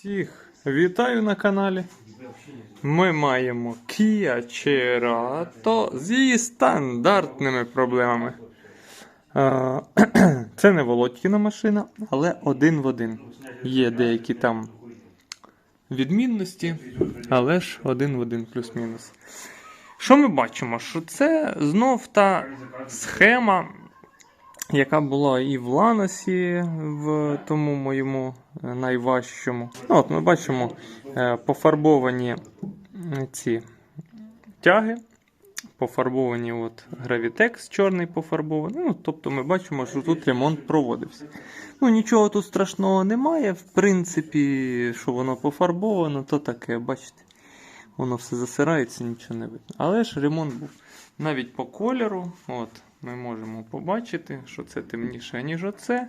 Всіх вітаю на каналі. Ми маємо Kia Cerato з її стандартними проблемами. Це не Володькіна машина, але один в один. Є деякі там відмінності, але ж один в один плюс-мінус. Що ми бачимо? Що це знов та схема, яка була і в Ланосі, в тому моєму е, найважчому. Ну, от ми бачимо е, пофарбовані ці тяги, пофарбовані от гравітекс чорний пофарбований. Ну, тобто ми бачимо, що тут ремонт проводився. Ну, нічого тут страшного немає. В принципі, що воно пофарбовано, то таке, бачите. Воно все засирається, нічого не видно. Але ж ремонт був. Навіть по кольору, от, ми можемо побачити, що це темніше, ніж оце.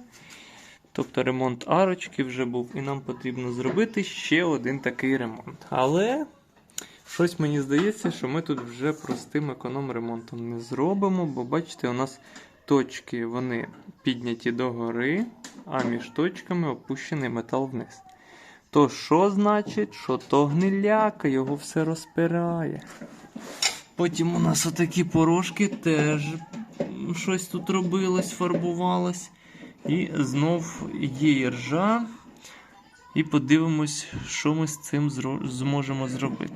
Тобто ремонт арочки вже був, і нам потрібно зробити ще один такий ремонт. Але щось мені здається, що ми тут вже простим економ-ремонтом не зробимо, бо бачите, у нас точки вони підняті догори, а між точками опущений метал вниз. То що значить, що то гниляка, його все розпирає. Потім у нас отакі порошки теж щось тут робилось, фарбувалось. І знов є і ржа. І подивимось, що ми з цим зможемо зробити.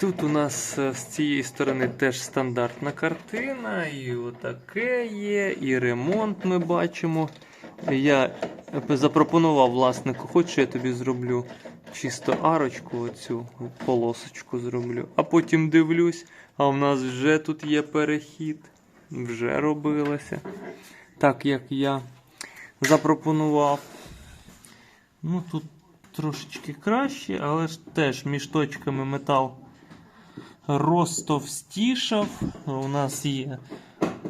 Тут у нас е, з цієї сторони теж стандартна картина, і отаке є, і ремонт ми бачимо. Я запропонував власнику, хоч я тобі зроблю чисто арочку, оцю полосочку зроблю. А потім дивлюсь, а в нас вже тут є перехід. Вже робилося. Так як я запропонував. Ну тут трошечки краще, але ж теж між точками метал розтовстішав. У нас є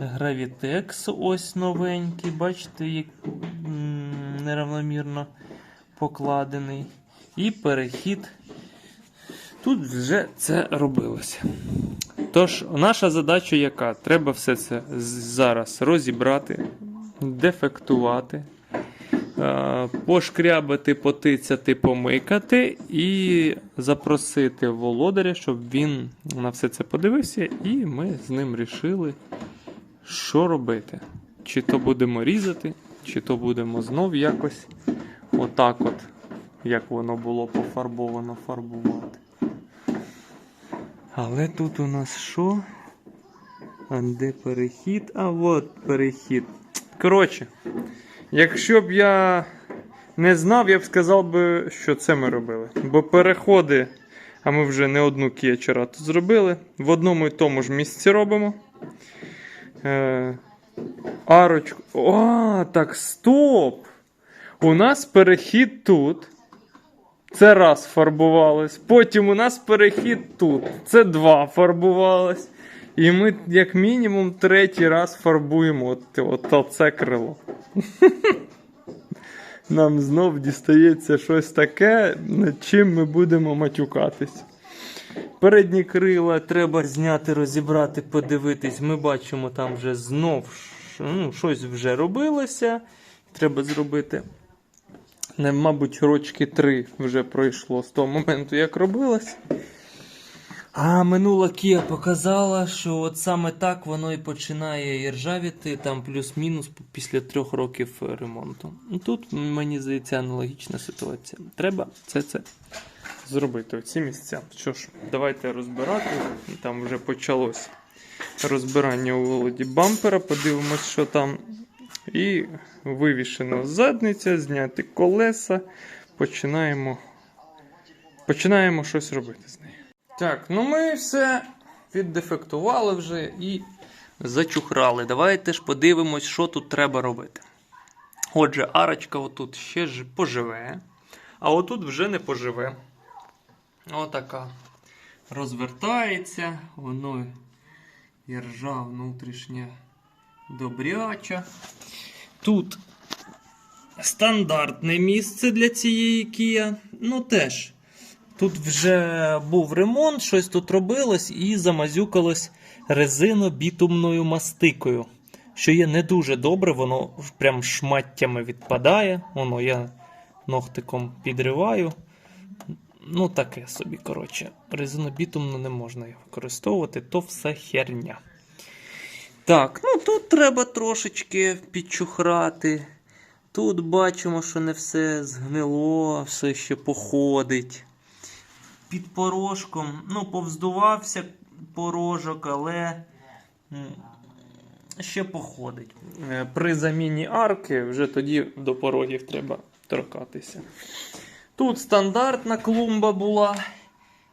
гравітекс ось новенький, бачите, як неравномірно покладений. І перехід. Тут вже це робилося. Тож, наша задача яка? Треба все це зараз розібрати, дефектувати, е, пошкрябати, потицяти, помикати і запросити володаря, щоб він на все це подивився, і ми з ним рішили, що робити. Чи то будемо різати, чи то будемо знов якось отак, от, як воно було пофарбовано, фарбувати. Але тут у нас що? А де перехід? А от перехід. Коротше, якщо б я не знав, я б сказав би, що це ми робили. Бо переходи, а ми вже не одну кечера тут зробили. В одному і тому ж місці робимо. Арочку. О, так, стоп! У нас перехід тут. Це раз фарбувалось. Потім у нас перехід тут. Це два фарбувалось. І ми, як мінімум, третій раз фарбуємо от, от, оце крило. Нам знов дістається щось таке, над чим ми будемо матюкатись. Передні крила треба зняти, розібрати, подивитись. Ми бачимо, там вже знов ш- ну, щось вже робилося. Треба зробити. Не, мабуть, рочки три вже пройшло з того моменту, як робилось. А минула Kia показала, що от саме так воно і починає і ржавіти, там плюс-мінус після трьох років ремонту. Ну, Тут мені здається аналогічна ситуація. Треба це це зробити, оці місця. Що ж, давайте розбирати. Там вже почалось розбирання у володі бампера. Подивимось, що там. І вивішена задниця, зняти колеса. Починаємо, починаємо щось робити з нею. Так, ну ми все віддефектували вже і зачухрали. Давайте ж подивимось, що тут треба робити. Отже, арочка отут ще ж поживе, а отут вже не поживе. Отака. Розвертається, воно і ржа внутрішня добряча. Тут стандартне місце для цієї Kia. Ну теж. Тут вже був ремонт, щось тут робилось і замазюкалось резино-бітумною мастикою, що є не дуже добре, воно прям шматтями відпадає. Воно я ногтиком підриваю. Ну, таке собі, коротше. Резинобітумно не можна його використовувати, то все херня. Так, ну тут треба трошечки підчухрати. Тут бачимо, що не все згнило, все ще походить. Під порожком, ну, повздувався порожок, але ще походить. Е, При заміні арки вже тоді до порогів треба торкатися. Тут стандартна клумба була.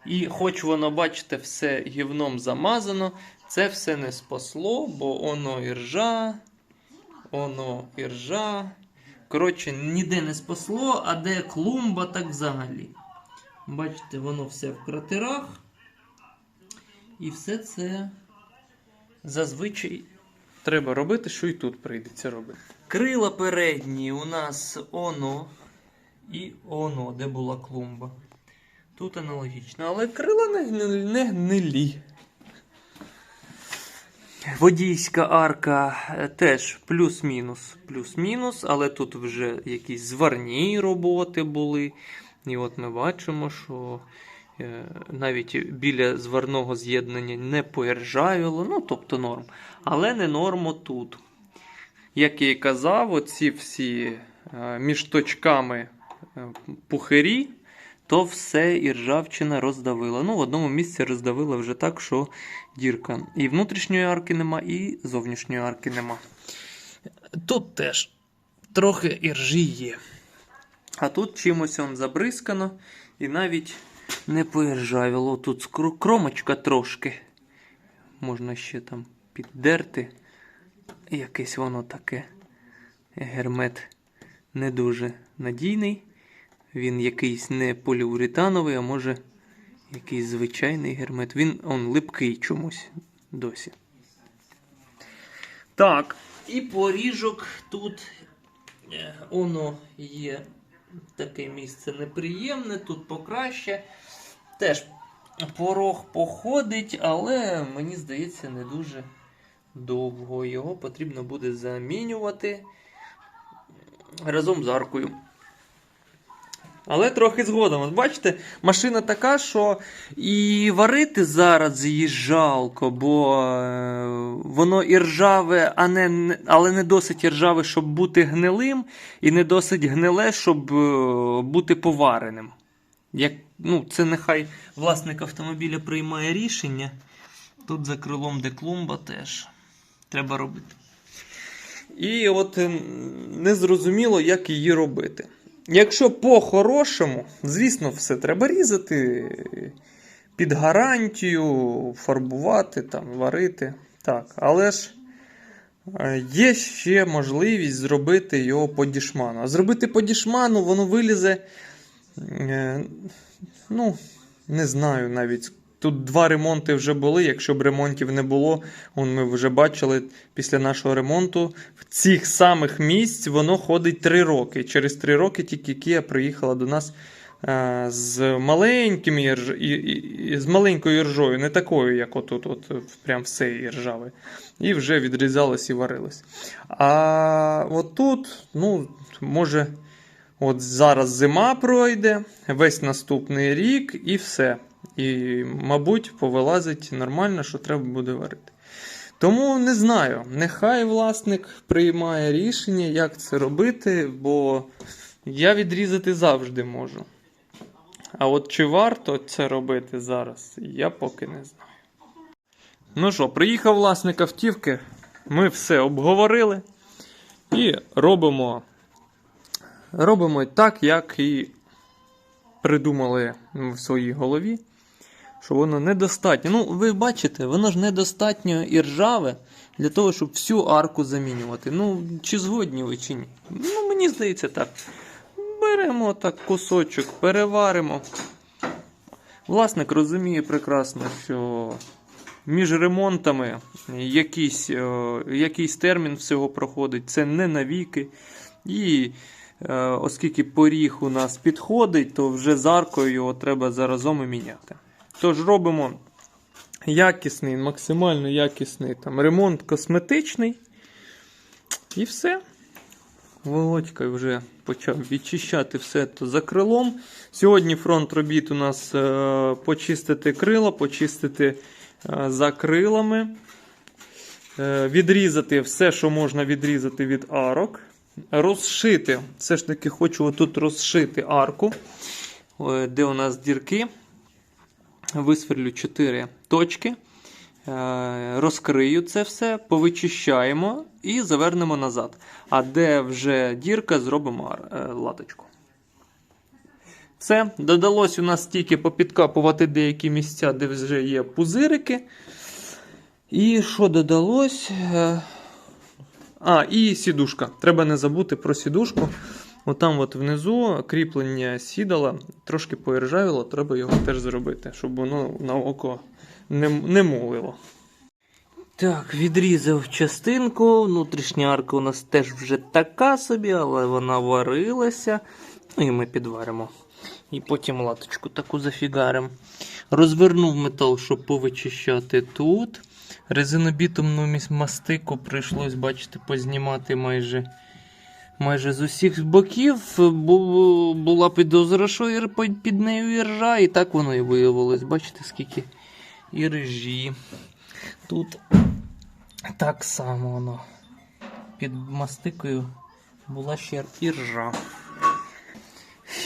І хоч воно, бачите, все гівном замазано, це все не спасло, бо воно і ржа, воно і ржа. Коротше, ніде не спасло, а де клумба, так взагалі. Бачите, воно все в кратерах. І все це зазвичай треба робити, що і тут прийдеться робити. Крила передні у нас оно і оно, де була клумба. Тут аналогічно, але крила не, гнилі-. Водійська арка е, теж плюс-мінус, плюс-мінус, але тут вже якісь зварні роботи були. І от ми бачимо, що е, навіть біля зварного з'єднання не поіржавіло, ну тобто норм. Але не норм тут. Як я і казав, оці всі е, між точками пухирі, то все і ржавчина роздавила. Ну, в одному місці роздавила вже так, що дірка. І внутрішньої арки нема, і зовнішньої арки нема. Тут теж трохи іржі є. А тут чимось он забризкано і навіть не поіржавіло. Тут кромочка трошки. Можна ще там піддерти. Якесь воно таке. Гермет не дуже надійний. Він якийсь не поліуретановий, а може якийсь звичайний гермет. Він он липкий чомусь досі. Так, і поріжок тут е, воно є таке місце неприємне, тут покраще. Теж порог походить, але мені здається, не дуже довго. Його потрібно буде замінювати разом з аркою. Але трохи згодом. От бачите, машина така, що і варити зараз її жалко, бо е, воно і ржаве, а не, але не досить ржаве, щоб бути гнилим, і не досить гниле, щоб е, бути повареним. Як, ну, це нехай власник автомобіля приймає рішення. Тут за крилом де клумба теж треба робити. І от е, незрозуміло, як її робити. Якщо по-хорошому, звісно, все треба різати під гарантію, фарбувати, там, варити. Так, але ж е, є ще можливість зробити його по дішману. А зробити по дішману, воно вилізе. е, Ну, не знаю навіть. Тут два ремонти вже були. Якщо б ремонтів не було, он ми вже бачили після нашого ремонту. В цих самих місць воно ходить три роки. Через три роки тільки Kia приїхала до нас е, з маленьким ірж... з маленькою іржою, не такою, як отут, от, прям все іржаве. І вже відрізалось і варилось. А от тут, ну, може. От зараз зима пройде, весь наступний рік і все. І, мабуть, повилазить нормально, що треба буде варити. Тому не знаю, нехай власник приймає рішення, як це робити, бо я відрізати завжди можу. А от чи варто це робити зараз, я поки не знаю. Ну що, приїхав власник автівки, ми все обговорили і робимо робимо так, як і придумали в своїй голові, що воно недостатньо. Ну, ви бачите, воно ж недостатньо і ржаве для того, щоб всю арку замінювати. Ну, чи згодні ви, чи ні? Ну, мені здається так. Беремо так кусочок, переваримо. Власник розуміє прекрасно, що між ремонтами якийсь, е, якийсь термін всього проходить, це не навіки. І е, оскільки поріг у нас підходить, то вже з аркою його треба заразом і міняти. Тож робимо якісний, максимально якісний там ремонт косметичний. І все. Володька вже почав відчищати все то за крилом. Сьогодні фронт робіт у нас е, почистити крила, почистити е, за крилами, е, відрізати все, що можна відрізати від арок. Розшити. Все ж таки хочу отут розшити арку, де у нас дірки. Висверлю 4 точки. Е, Розкрию це все, повичищаємо і завернемо назад. А де вже дірка, зробимо е, латочку. Все, додалось у нас тільки попідкапувати деякі місця, де вже є пузирики. І що додалось? Е, А, і сідушка. Треба не забути про сідушку. Отам от внизу кріплення сідала трошки поіржавіло, треба його теж зробити, щоб воно на око не, не молило. Так, відрізав частинку. Внутрішня арка у нас теж вже така собі, але вона варилася. Ну і ми підваримо. І потім латочку таку зафігаримо. Розвернув метал, щоб повичищати тут. Резинобітумну мастику прийшлось, бачите, познімати майже. Майже з усіх боків була підозра, що під нею іржа, і так воно і виявилось. Бачите, скільки іржі. Тут так само воно. Під мастикою була ще іржа.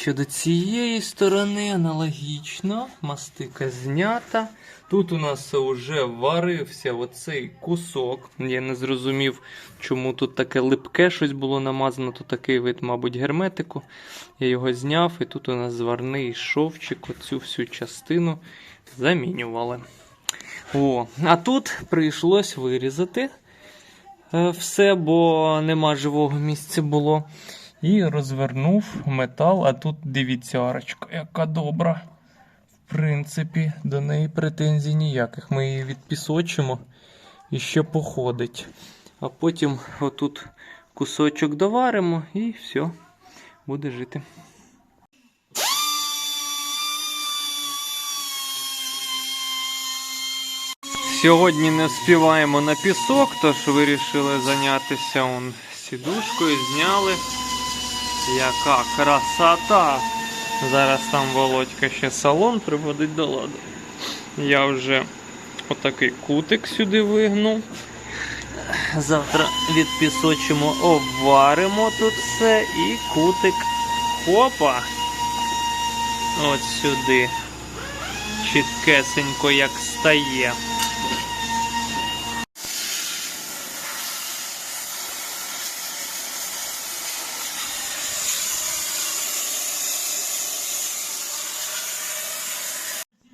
Щодо цієї сторони аналогічно, мастика знята. Тут у нас вже варився оцей кусок. Я не зрозумів, чому тут таке липке щось було намазано, то такий вид, мабуть, герметику. Я його зняв, і тут у нас зварний шовчик, оцю всю частину замінювали. О, а тут прийшлось вирізати е, все, бо нема живого місця було. І розвернув метал, а тут дивіться арочка, яка добра. В принципі, до неї претензій ніяких. Ми її відпісочимо і ще походить. А потім отут кусочок доваримо і все, буде жити. Сьогодні не співаємо на пісок, тож вирішили зайнятися он сідушкою, зняли. Яка красота! Зараз там Володька ще салон приводить до ладу. Я вже отакий кутик сюди вигнув. Завтра відпісочимо, обваримо тут все і кутик хопа. От сюди. Чіткесенько як стає.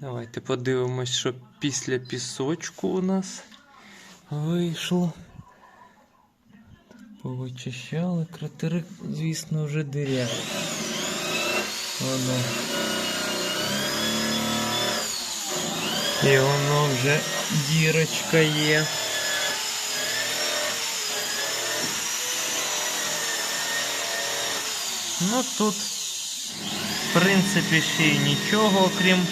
Давайте подивимось, що після пісочку у нас вийшло. Повичищали. Кратери, звісно, вже диряві. Воно. І воно вже дірочка є. Ну тут, в принципі, ще й нічого, окрім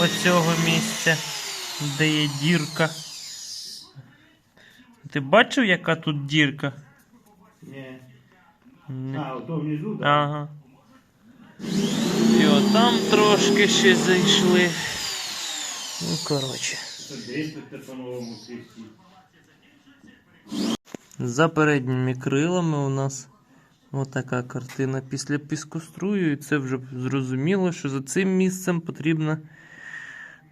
оцього місця, де є дірка. Ти бачив, яка тут дірка? Ні. Не. А, ото внизу, так? Ага. І отам трошки ще зайшли. Ну, коротше. За передніми крилами у нас отака картина після піскострую, і це вже зрозуміло, що за цим місцем потрібно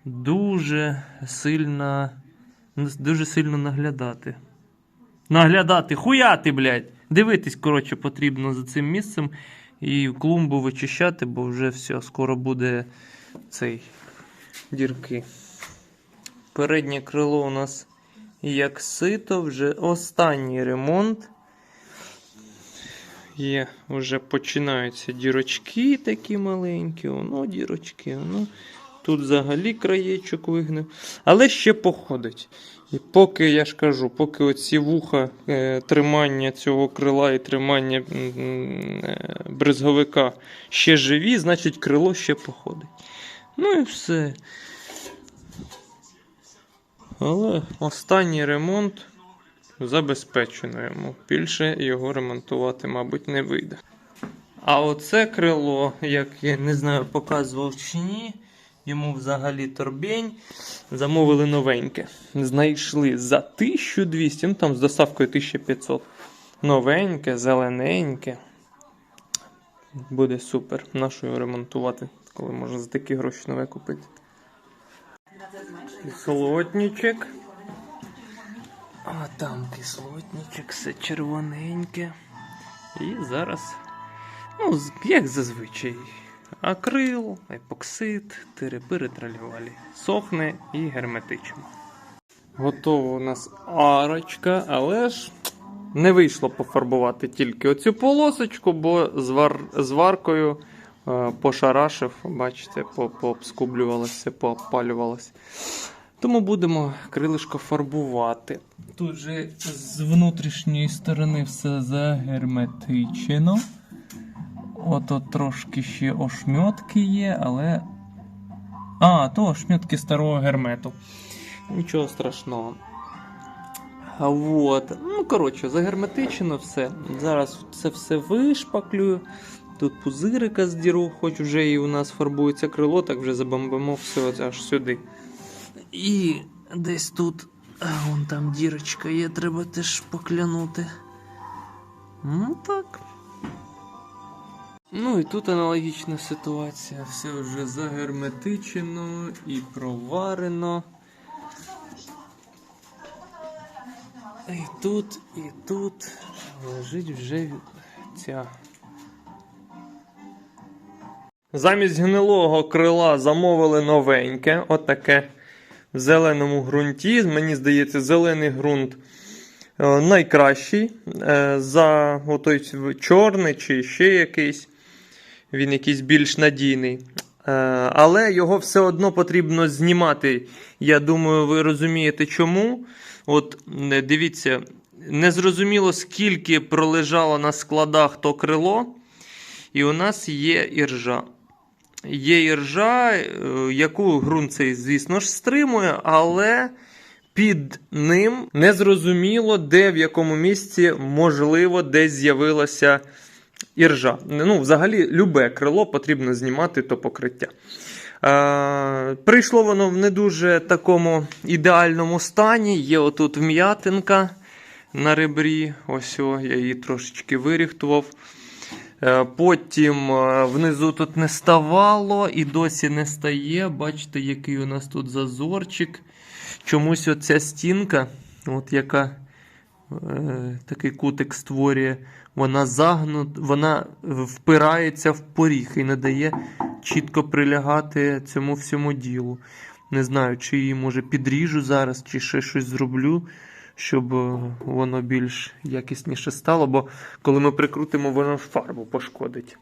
дуже сильно, дуже сильно наглядати. Наглядати, хуяти, блядь! Дивитись, коротше, потрібно за цим місцем і клумбу вичищати, бо вже все, скоро буде цей дірки. Переднє крило у нас як сито, вже останній ремонт. Є, вже починаються дірочки такі маленькі, воно дірочки, воно. Тут взагалі краєчок вигнив. Але ще походить. І поки я ж кажу, поки оці вуха е, тримання цього крила і тримання е, бризговика ще живі, значить крило ще походить. Ну і все. Але останній ремонт забезпечено йому. Більше його ремонтувати, мабуть, не вийде. А оце крило, як я не знаю, показував чи ні. Йому взагалі торбень. Замовили новеньке. Знайшли за 1200, ну там з доставкою 1500. Новеньке, зелененьке. Буде супер. Нащо ремонтувати, коли можна за такі гроші нове купити. Кислотничок. А там кислотничок, все червоненьке. І зараз, ну, як зазвичай, акрил, епоксид, тирепири тралювалі. Сохне і герметично. Готова у нас арочка, але ж не вийшло пофарбувати тільки оцю полосочку, бо звар, зваркою е, пошарашив, бачите, пообскублювалося, поопалювалося. Тому будемо крилишко фарбувати. Тут же з внутрішньої сторони все загерметичено. Ото трошки ще ошмьотки є, але. А, то ошмьотки старого гермету. Нічого страшного. А от. Ну, коротше, загерметичено все. Зараз це все вишпаклюю. Тут пузирика здіру, хоч вже і у нас фарбується крило, так вже забомбимо все аж сюди. І десь тут, вон там дірочка є, треба теж поклянути. Ну так. Ну і тут аналогічна ситуація. Все вже загерметичено і проварено. І тут, і тут лежить вже ця. Замість гнилого крила замовили новеньке, отаке в зеленому ґрунті. Мені здається, зелений ґрунт е, найкращий. Е, за отой чорний чи ще якийсь. Він якийсь більш надійний. Е, але його все одно потрібно знімати. Я думаю, ви розумієте чому. От е, дивіться, незрозуміло, скільки пролежало на складах то крило, і у нас є іржа. Є іржа, е, яку ґрунт цей, звісно ж, стримує, але під ним незрозуміло, де в якому місці, можливо, десь з'явилася іржа. Ну, взагалі, любе крило потрібно знімати то покриття. Е, прийшло воно в не дуже такому ідеальному стані. Є отут вм'ятинка на ребрі. Ось о, я її трошечки виріхтував. Е, Потім е, внизу тут не ставало і досі не стає. Бачите, який у нас тут зазорчик. Чомусь оця стінка, от яка е, такий кутик створює, вона загнут, вона впирається в поріг і не дає чітко прилягати цьому всьому ділу. Не знаю, чи її може підріжу зараз, чи ще щось зроблю, щоб е, воно більш якісніше стало, бо коли ми прикрутимо, воно фарбу пошкодить.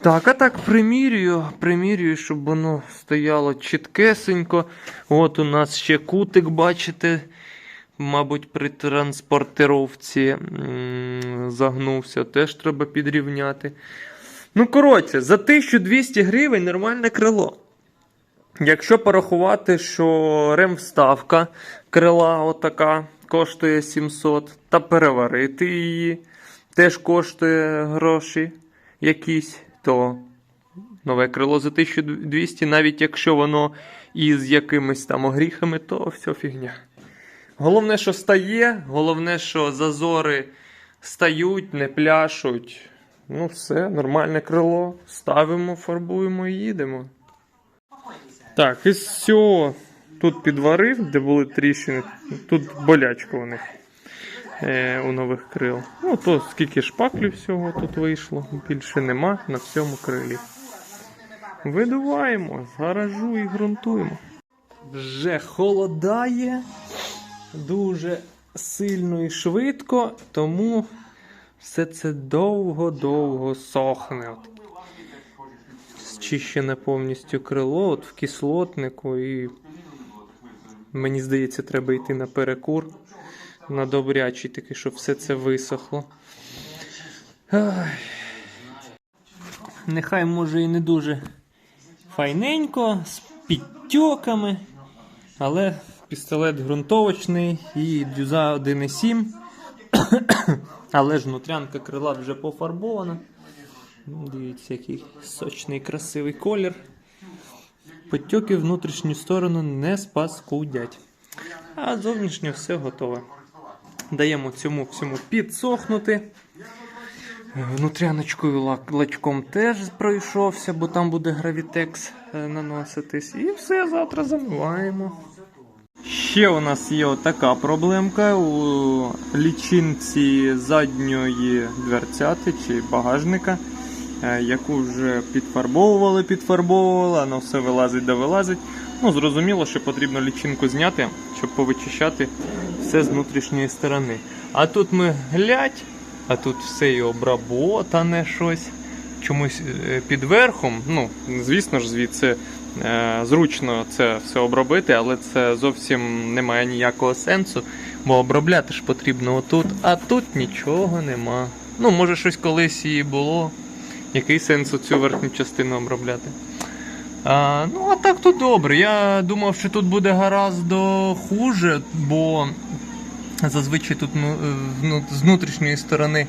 Так, а так примірюю, примірюю, щоб воно стояло чіткесенько. От у нас ще кутик, бачите, мабуть, при транспортировці загнувся, теж треба підрівняти. Ну, коротше, за 1200 гривень нормальне крило. Якщо порахувати, що ремвставка крила отака коштує 700, та переварити її теж коштує гроші якісь, то нове крило за 1200, навіть якщо воно із якимись там огріхами, то все фігня. Головне, що стає, головне, що зазори стають, не пляшуть. Ну, все, нормальне крило. Ставимо, фарбуємо і їдемо. Так, із цього тут підварив, де були тріщини. Тут болячка у них е, у нових крил. Ну, то скільки шпаклів всього тут вийшло, більше нема на всьому крилі. Видуваємо з гаражу і ґрунтуємо. Вже холодає дуже сильно і швидко, тому все це довго-довго сохне. От. Зчищене повністю крило от в кислотнику, і мені здається, треба йти на перекур на добрячий, такий, щоб все це висохло. Ай. Нехай може і не дуже файненько, з підтьоками, але пістолет ґрунтовочний і дюза 1,7. Але ж внутрянка крила вже пофарбована. Ну, Дивіться, який сочний, красивий колір. Потьоки внутрішню сторону не спаскудять. А зовнішнє все готове. Даємо цьому всьому підсохнути. Внутряночкою лачком теж пройшовся, бо там буде гравітекс е, наноситись. І все завтра замиваємо. Ще у нас є така проблемка у лічинці задньої дверцяти чи багажника, е, яку вже підфарбовували, підфарбовували, воно все вилазить да вилазить. Ну, зрозуміло, що потрібно лічинку зняти, щоб повичищати все з внутрішньої сторони. А тут ми глядь, а тут все і обработане щось. Чомусь е, під верхом, ну, звісно ж, звідси зручно це все обробити, але це зовсім не має ніякого сенсу, бо обробляти ж потрібно отут, а тут нічого нема. Ну, може, щось колись і було. Який сенс цю верхню частину обробляти? А, ну, а так тут добре. Я думав, що тут буде гораздо хуже, бо зазвичай тут ну, е, з внутрішньої сторони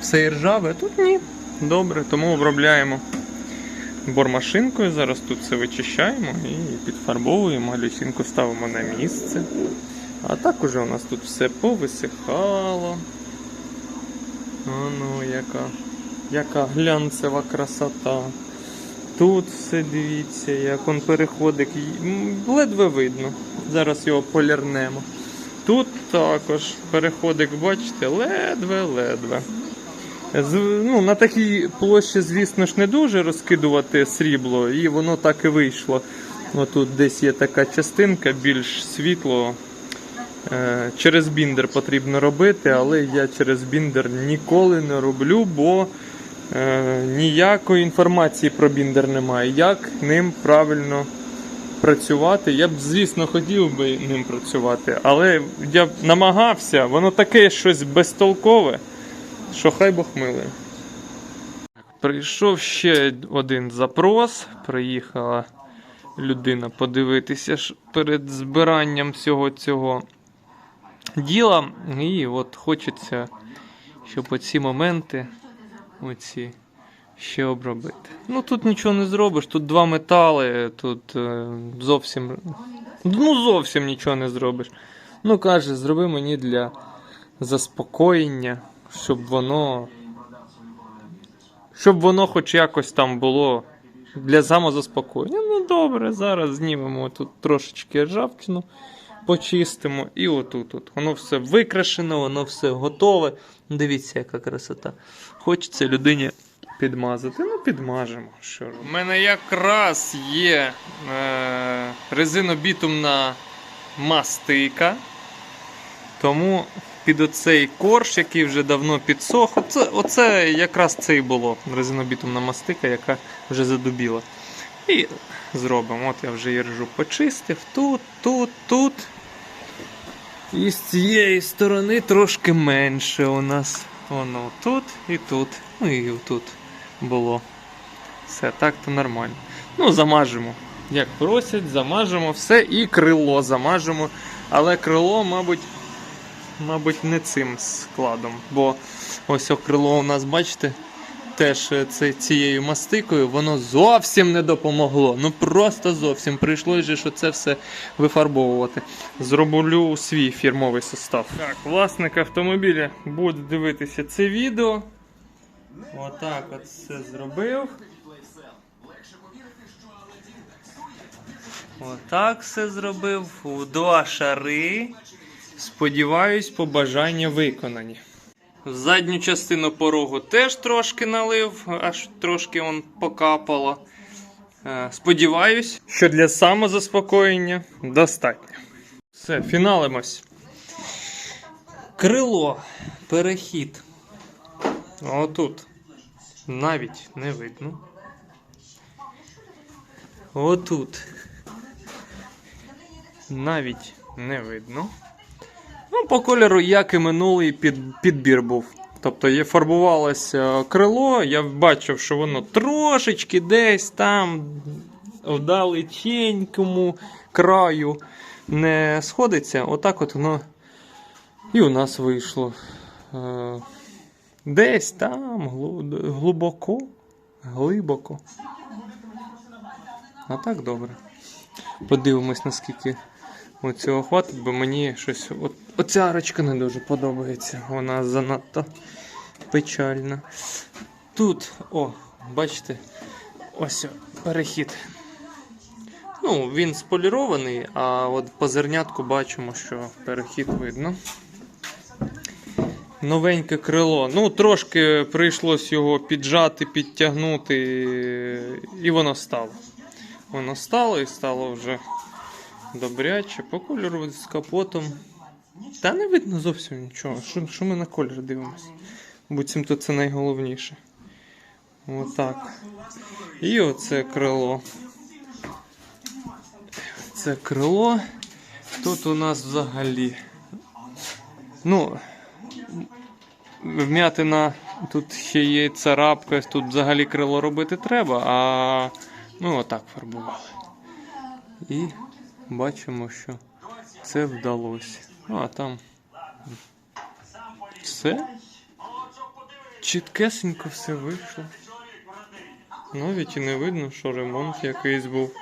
все і ржаве, тут ні. Добре, тому обробляємо бормашинкою. Зараз тут все вичищаємо і підфарбовуємо, а лічинку ставимо на місце. А так уже у нас тут все повисихало. А ну, яка, яка глянцева красота. Тут все дивіться, як он переходик. Ледве видно. Зараз його полірнемо. Тут також переходик, бачите, ледве-ледве. Ну, на такій площі, звісно ж, не дуже розкидувати срібло, і воно так і вийшло. Отут десь є така частинка, більш світло. Е, Через біндер потрібно робити, але я через біндер ніколи не роблю, бо е, ніякої інформації про біндер немає. Як ним правильно працювати? Я б, звісно, хотів би ним працювати, але я б намагався, воно таке щось безтолкове, що хай Бог милує. Прийшов ще один запрос. Приїхала людина подивитися перед збиранням всього цього діла. І от хочеться, щоб оці моменти оці ще обробити. Ну тут нічого не зробиш, тут два метали, тут е, зовсім. Ну, зовсім нічого не зробиш. Ну, каже, зроби мені для заспокоєння, щоб воно. Щоб воно хоч якось там було для самозаспокоєння. Ну добре, зараз знімемо тут трошечки ржавчину, почистимо і отут. -от. Воно все викрашено, воно все готове. Дивіться, яка красота. Хочеться людині підмазати. Ну, підмажемо. Що. У мене якраз є е, резинобітумна мастика. Тому під оцей корж, який вже давно підсох, оце, оце якраз це і було резинобітумна мастика, яка вже задубіла. І зробимо. От я вже її ржу почистив. Тут, тут, тут. І з цієї сторони трошки менше у нас. Воно тут і тут. Ну і тут було. Все, так то нормально. Ну, замажемо. Як просять, замажемо все і крило замажемо. Але крило, мабуть, мабуть, не цим складом. Бо ось крило у нас, бачите, теж е, це, цією мастикою, воно зовсім не допомогло. Ну просто зовсім. Прийшлось же, що це все вифарбовувати. Зроблю свій фірмовий состав. Так, власник автомобіля буде дивитися це відео. Отак от все зробив. Отак все зробив. Два шари. Сподіваюсь, побажання виконані. Задню частину порогу теж трошки налив, аж трошки он покапало. Е, Сподіваюсь, що для самозаспокоєння достатньо. Все, фіналимось. Крило, перехід. Отут. Навіть не видно. Отут. Навіть не видно. Ну, по кольору, як і минулий під, підбір був. Тобто є фарбувалося крило, я бачив, що воно трошечки десь там в далеченькому краю не сходиться, отак от воно і у нас вийшло. Е, Десь там глибоко, глибоко. А так добре. Подивимось, наскільки цього хватить, бо мені щось. От, оця арочка не дуже подобається. Вона занадто печальна. Тут, о, бачите, ось перехід. Ну, він сполірований, а от по зернятку бачимо, що перехід видно. Новеньке крило. Ну, трошки прийшлось його піджати, підтягнути, і воно стало. Воно стало і стало вже добряче. По кольору з капотом. Та не видно зовсім нічого. Що, ми на колір дивимося? Буцімто це найголовніше. Отак. І оце крило. Це крило. Тут у нас взагалі. Ну, вм'ятина, тут ще є царапка, тут взагалі крило робити треба, а ми отак фарбували. І бачимо, що це вдалося. Ну, а там все. Чіткесенько все вийшло. Навіть і не видно, що ремонт якийсь був.